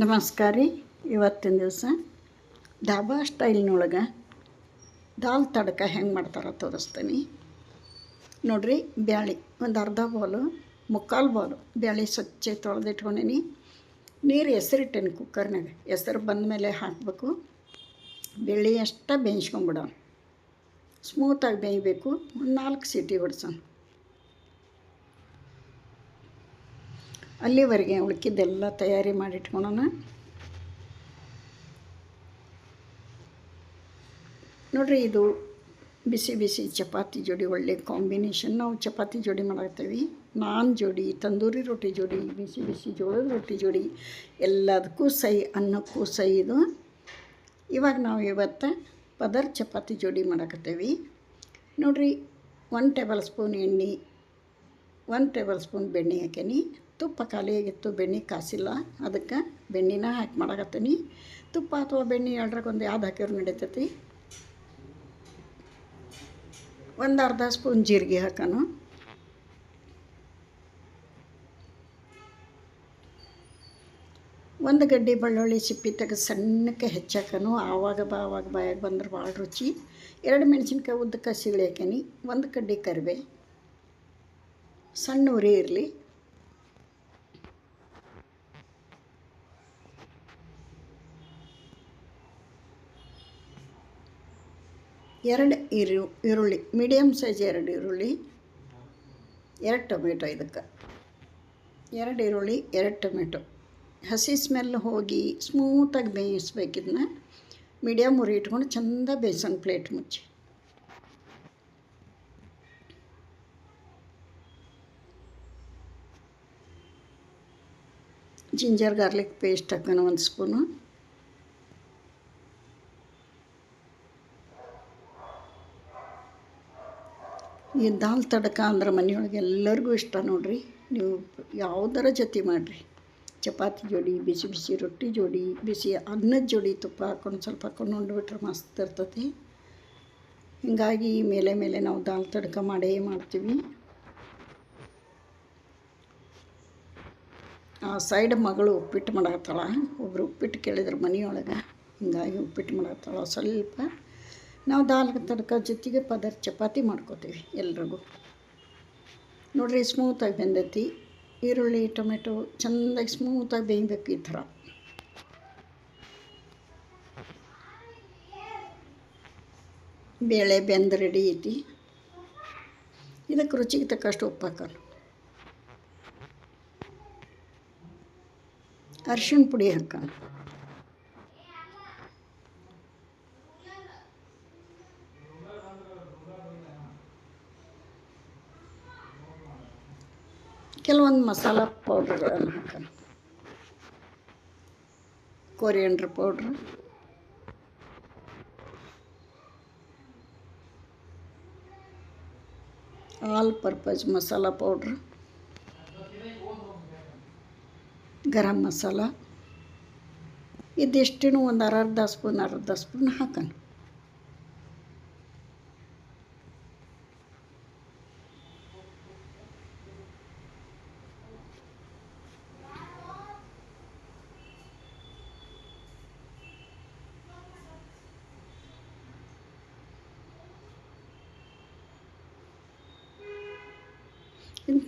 ನಮಸ್ಕಾರ ರೀ. ಇವತ್ತಿನ ದಿವಸ ಡಾಬಾ ಸ್ಟೈಲ್ನೊಳಗೆ ದಾಲ್ ತಡಕ ಹೆಂಗೆ ಮಾಡ್ತಾರ ತೋರಿಸ್ತೀನಿ. ನೋಡ್ರಿ, ಬ್ಯಾಳಿ, ಒಂದು ಅರ್ಧ ಬಾಲು ಮುಕ್ಕಾಲು ಬಾಲು ಬ್ಯಾಳಿ ಸ್ವಚ್ಛ ತೊಳೆದಿಟ್ಕೊಂಡೀನಿ ನೀರು ಹೆಸರಿಟ್ಟೇನೆ ಕುಕ್ಕರ್ನಾಗ ಹೆಸರು ಬಂದಮೇಲೆ ಹಾಕಬೇಕು. ಬೆಳ್ಳಿ ಅಷ್ಟ ಬೇಯಿಸ್ಕೊಂಬಿಡೋಣ. ಸ್ಮೂತಾಗಿ ಬೇಯಬೇಕು. ಒಂದು ನಾಲ್ಕು ಸೀಟಿ ಹೊಡ್ಸೋಣ. ಅಲ್ಲಿವರೆಗೆ ಉಳ್ಕಿದ್ದೆಲ್ಲ ತಯಾರಿ ಮಾಡಿಟ್ಕೊಳೋಣ ನೋಡ್ರಿ, ಇದು ಬಿಸಿ ಬಿಸಿ ಚಪಾತಿ ಜೋಡಿ, ಒಳ್ಳೆ ಕಾಂಬಿನೇಷನ್ ನಾವು ಚಪಾತಿ ಜೋಡಿ ಮಾಡಾಕ್ತೀವಿ ನಾನ್ ಜೋಡಿ, ತಂದೂರಿ ರೊಟ್ಟಿ ಜೋಡಿ, ಬಿಸಿ ಬಿಸಿ ಜೋಳದ ರೊಟ್ಟಿ ಜೋಡಿ, ಎಲ್ಲದಕ್ಕೂ ಸೈ, ಅನ್ನಕ್ಕೂ ಸೈ ಇದು. ಇವಾಗ ನಾವು ಇವತ್ತು ಪದರ್ ಚಪಾತಿ ಜೋಡಿ ಮಾಡಕತ್ತೇವಿ. ನೋಡ್ರಿ ಒನ್ ಟೇಬಲ್ ಸ್ಪೂನ್ ಎಣ್ಣೆ ಒನ್ ಟೇಬಲ್ ಸ್ಪೂನ್ ಬೆಣ್ಣೆ ಹಾಕೀನಿ ತುಪ್ಪ ಖಾಲಿಯಾಗಿತ್ತು ಬೆಣ್ಣೆ ಕಾಸಿಲ್ಲ. ಅದಕ್ಕೆ ಬೆಣ್ಣೆನ ಹಾಕಿ ಮಾಡಕತ್ತೀನಿ. ತುಪ್ಪ ಅಥವಾ ಬೆಣ್ಣೆ ಎರಡ್ರಾಗ ಒಂದು ಯಾವ್ದು ಹಾಕಿದ್ರು ನಡೀತೈತಿ. ಒಂದು ಅರ್ಧ ಸ್ಪೂನ್ ಜೀರಿಗೆ ಹಾಕೋಣ ಒಂದು ಗಡ್ಡೆ ಬೆಳ್ಳುಳ್ಳಿ ಸಿಪ್ಪಿ ತೆಗೆದು ಸಣ್ಣಕ್ಕೆ ಹೆಚ್ಚಾಕನು. ಆವಾಗ ಬಾ, ಆವಾಗ ಬಾಯಾಗ ಬಂದ್ರೆ ಭಾಳ ರುಚಿ. ಎರಡು ಮೆಣಸಿನ್ಕಾಯಿ ಉದ್ದಕ್ಕೆ ಸಿಗಳಿ ಹಾಕೀನಿ ಒಂದು ಕಡ್ಡಿ ಕರಿಬೇ ಸಣ್ಣ ಉರಿ ಇರಲಿ. ಎರಡು ಈರು ಈರುಳ್ಳಿ ಮೀಡಿಯಮ್ ಸೈಜ್ ಎರಡು ಈರುಳ್ಳಿ, ಎರಡು ಟೊಮೆಟೊ ಇದಕ್ಕೆ. ಎರಡು ಈರುಳ್ಳಿ, ಎರಡು ಟೊಮೆಟೊ. ಹಸಿ ಸ್ಮೆಲ್ ಹೋಗಿ ಸ್ಮೂತಾಗಿ ಬೇಯಿಸ್ಬೇಕು ಇದನ್ನ. ಮೀಡಿಯಮ್ ಉರಿ ಇಟ್ಕೊಂಡು ಚಂದ ಬೇಯಿಸೋಣ ಪ್ಲೇಟ್ ಮುಚ್ಚಿ. ಜಿಂಜರ್ ಗಾರ್ಲಿಕ್ ಪೇಸ್ಟ್ ಹಾಕೋಣ ಒಂದು ಸ್ಪೂನು ಈ ದಾಲ್ ತಡಕ ಅಂದ್ರೆ ಮನೆಯೊಳಗೆ ಎಲ್ಲರಿಗೂ ಇಷ್ಟ ನೋಡ್ರಿ. ನೀವು ಯಾವುದರ ಜೊತೆ ಮಾಡಿರಿ. ಚಪಾತಿ ಜೋಡಿ, ಬಿಸಿ ಬಿಸಿ ರೊಟ್ಟಿ ಜೋಡಿ, ಬಿಸಿ ಅನ್ನದ ಜೋಡಿ ತುಪ್ಪ ಹಾಕ್ಕೊಂಡು ಸ್ವಲ್ಪ ಹಾಕ್ಕೊಂಡು ಉಂಡ್ಬಿಟ್ರೆ ಮಸ್ತ್ ಇರ್ತತಿ. ಹೀಗಾಗಿ ಮೇಲೆ ಮೇಲೆ ನಾವು ದಾಲ್ ತಡಕ ಮಾಡೇ ಮಾಡ್ತೀವಿ. ಆ ಸೈಡ್ ಮಗಳು ಉಪ್ಪಿಟ್ಟು ಮಾಡತ್ತಾಳ. ಒಬ್ಬರು ಉಪ್ಪಿಟ್ಟು ಕೇಳಿದ್ರು ಮನೆಯೊಳಗೆ. ಹಿಂಗಾಗಿ ಉಪ್ಪಿಟ್ಟು ಮಾಡತ್ತಾಳ ಸ್ವಲ್ಪ. ನಾವು ದಾಲ್ ತಡ್ಕ ಜೊತೆಗೆ ಪದರ್ ಚಪಾತಿ ಮಾಡ್ಕೋತೀವಿ ಎಲ್ರಿಗೂ. ನೋಡಿರಿ ಸ್ಮೂತಾಗಿ ಬೆಂದೈತಿ. ಈರುಳ್ಳಿ, ಟೊಮೆಟೊ ಚೆಂದಾಗಿ ಸ್ಮೂತಾಗಿ ಬೇಯಬೇಕು ಈ ಥರ. ಬೇಳೆ ಬೆಂದ ರೆಡಿ ಐತಿ. ಇದಕ್ಕೆ ರುಚಿಗೆ ತಕ್ಕಷ್ಟು ಉಪ್ಪು ಹಾಕೋಣ. ಅರ್ಶಿಣ ಪುಡಿ ಹಾಕೋಣ. ಕೆಲವೊಂದು ಮಸಾಲ ಪೌಡ್ರ್ಗಳನ್ನು ಹಾಕೋಣ. Coriander powder. All purpose masala powder. Garam masala. ಇದಿಷ್ಟು ಒಂದು ಅರ್ಧ ಸ್ಪೂನ್ ಅರ್ಧ ಸ್ಪೂನ್ ಹಾಕೋಣ.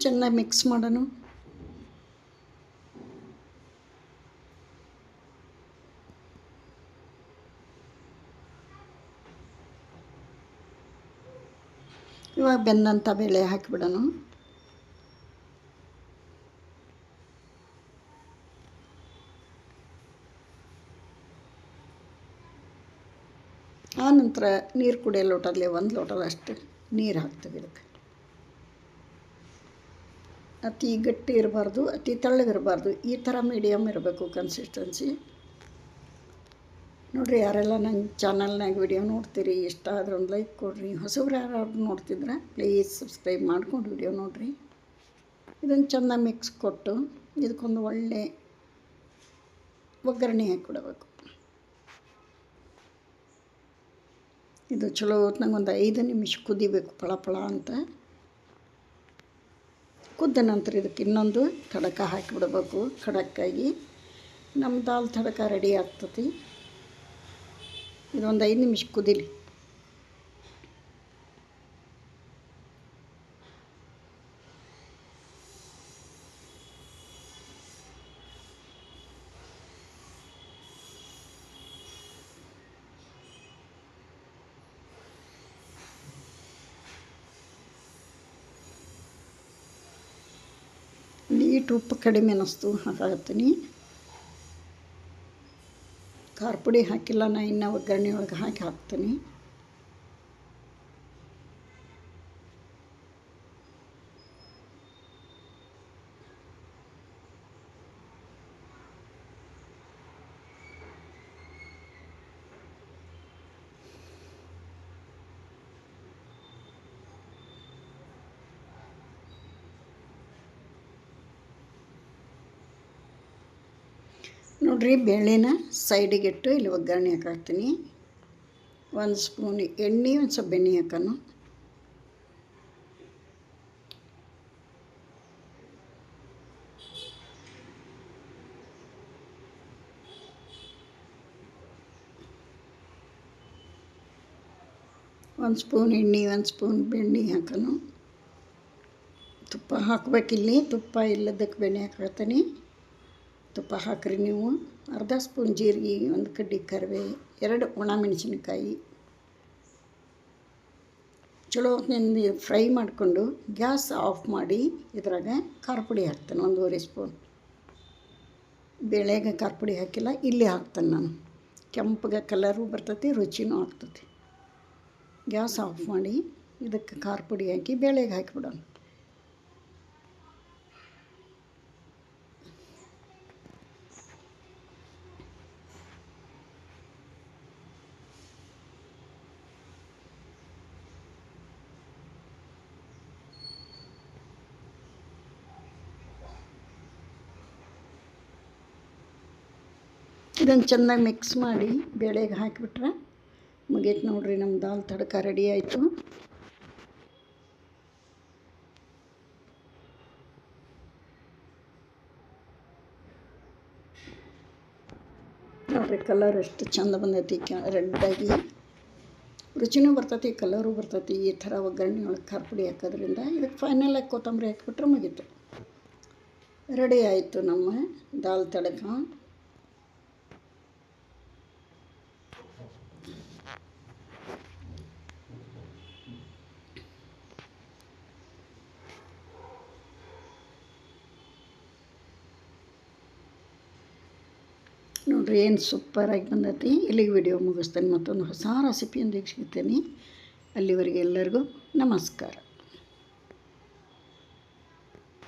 ಚೆನ್ನಾಗಿ ಮಿಕ್ಸ್ ಮಾಡೋಣ ಇವಾಗ ಬೆಂದಂಥ ಬೇಳೆ ಹಾಕಿಬಿಡೋಣ ಆನಂತರ ನೀರು ಕುಡಿಯೋ ಲೋಟದಲ್ಲಿ ಒಂದು ಲೋಟದಷ್ಟು ನೀರು ಹಾಕ್ತೀವಿ ಇದಕ್ಕೆ. ಅತಿ ಗಟ್ಟಿ ಇರಬಾರ್ದು, ಅತಿ ತಳ್ಳಗಿರಬಾರ್ದು. ಈ ಥರ ಮೀಡಿಯಮ್ ಇರಬೇಕು ಕನ್ಸಿಸ್ಟೆನ್ಸಿ ನೋಡಿರಿ ಯಾರೆಲ್ಲ ನನ್ನ ಚಾನಲ್ನಾಗ ವಿಡಿಯೋ ನೋಡ್ತೀರಿ, ಇಷ್ಟ ಆದ್ರೆ ಒಂದು ಲೈಕ್ ಕೊಡಿರಿ. ಹೊಸಬ್ರು ಯಾರು ನೋಡ್ತಿದ್ರೆ ಪ್ಲೀಸ್ ಸಬ್ಸ್ಕ್ರೈಬ್ ಮಾಡ್ಕೊಂಡು ವಿಡಿಯೋ ನೋಡಿರಿ. ಇದನ್ನು ಚೆಂದ ಮಿಕ್ಸ್ ಕೊಟ್ಟು ಇದಕ್ಕೊಂದು ಒಳ್ಳೆ ಒಗ್ಗರಣೆ ಹಾಕಿಬಿಡಬೇಕು ಇದು ಚಲೋ ಹೊತ್ನಾಗ ಒಂದು ಐದು ನಿಮಿಷ ಕುದಿಬೇಕು ಫಳ ಫಳ ಅಂತ. ಕುದ್ದ ನಂತರ ಇದಕ್ಕೆ ಇನ್ನೊಂದು ತಡಕ ಹಾಕಿಬಿಡ್ಬೇಕು. ಖಡಕ್ಕಾಗಿ ನಮ್ಮ ದಾಲ್ ತಡಕ ರೆಡಿ ಆಗ್ತತಿ. ಇದೊಂದು ಐದು ನಿಮಿಷ ಕುದಿಲಿ. ನೀಟ್ ಉಪ್ಪು ಕಡಿಮೆ ಅನ್ನಿಸ್ತು ಹಾಕಾಗತ್ತೀನಿ ಖಾರ ಪುಡಿ ಹಾಕಿಲ್ಲ ನಾ ಇನ್ನು ಒಗ್ಗರಣೆ ಒಳಗೆ ಹಾಕಿ ಹಾಕ್ತೀನಿ. ನೋಡಿರಿ ಬೇಳೆನ ಸೈಡಿಗಿಟ್ಟು ಇಲ್ಲಿ ಒಗ್ಗರಣೆ ಹಾಕಾಕ್ತೀನಿ ಒಂದು ಸ್ಪೂನ್ ಎಣ್ಣೆ, ಒಂದು ಸ್ವಲ್ಪ ಬೆಣ್ಣೆ ಹಾಕೋಣ. ಒಂದು ಸ್ಪೂನ್ ಎಣ್ಣೆ, ಒಂದು ಸ್ಪೂನ್ ಬೆಣ್ಣೆ ಹಾಕೋಣ. ತುಪ್ಪ ಹಾಕಬೇಕಿಲ್ಲಿ, ತುಪ್ಪ ಇಲ್ಲದಕ್ಕೆ ಬೆಣ್ಣೆ ಹಾಕತ್ತೀನಿ ತುಪ್ಪ ಹಾಕ್ರಿ ನೀವು. ಅರ್ಧ ಸ್ಪೂನ್ ಜೀರಿಗೆ, ಒಂದು ಕಡ್ಡಿ ಕರಿವೆ, ಎರಡು ಒಣ ಮೆಣಸಿನಕಾಯಿ. ಚಲೋ ಹೊತ್ತಿನಿಂದ ಫ್ರೈ ಮಾಡಿಕೊಂಡು ಗ್ಯಾಸ್ ಆಫ್ ಮಾಡಿ ಇದ್ರಾಗ ಖಾರ ಪುಡಿ ಹಾಕ್ತೇನೆ, ಒಂದೂವರೆ ಸ್ಪೂನ್. ಬೇಳೆಗೆ ಖಾರ ಪುಡಿ ಹಾಕಿಲ್ಲ, ಇಲ್ಲಿ ಹಾಕ್ತೇನೆ ನಾನು. ಕೆಂಪಗೆ ಕಲರು ಬರ್ತೈತಿ, ರುಚಿನೂ ಆಗ್ತೈತಿ. ಗ್ಯಾಸ್ ಆಫ್ ಮಾಡಿ ಇದಕ್ಕೆ ಖಾರ ಪುಡಿ ಹಾಕಿ ಬೇಳೆಗೆ ಹಾಕಿಬಿಡೋಣ ಇದನ್ನು ಚೆನ್ನಾಗಿ ಮಿಕ್ಸ್ ಮಾಡಿ ಬೇಳೆಗೆ ಹಾಕಿಬಿಟ್ರೆ ಮುಗೀತು ನೋಡಿರಿ ನಮ್ಮ ದಾಲ್ ತಡಕ ರೆಡಿ ಆಯಿತು. ನೋಡ್ರಿ ಕಲರ್ ಎಷ್ಟು ಚಂದ ಬಂದೈತಿ ರೆಡ್ ರೆಡ್ಡಾಗಿ ರುಚಿನೂ ಬರ್ತೈತಿ ಕಲರು ಬರ್ತೈತಿ. ಈ ಥರ ಒಗ್ಗರಣೆ ಒಳಗೆ ಖಾರ ಪುಡಿ ಹಾಕೋದ್ರಿಂದ ಇದಕ್ಕೆ ಫೈನಲಾಗಿ ಕೊತ್ತಂಬರಿ ಹಾಕಿಬಿಟ್ರೆ ಮುಗೀತು. ರೆಡಿ ಆಯಿತು ನಮ್ಮ ದಾಲ್ ತಡಕ. ನೋಡ್ರಿ ಏನು ಸೂಪರಾಗಿ ಬಂದೈತಿ. ಇಲ್ಲಿಗೆ ವಿಡಿಯೋ ಮುಗಿಸ್ತೇನೆ ಮತ್ತೊಂದು ಹೊಸ ರೆಸಿಪಿಯೊಂದಿಗೆ ಸಿಗ್ತೇನೆ ಅಲ್ಲಿವರೆಗೆ ಎಲ್ಲರಿಗೂ ನಮಸ್ಕಾರ.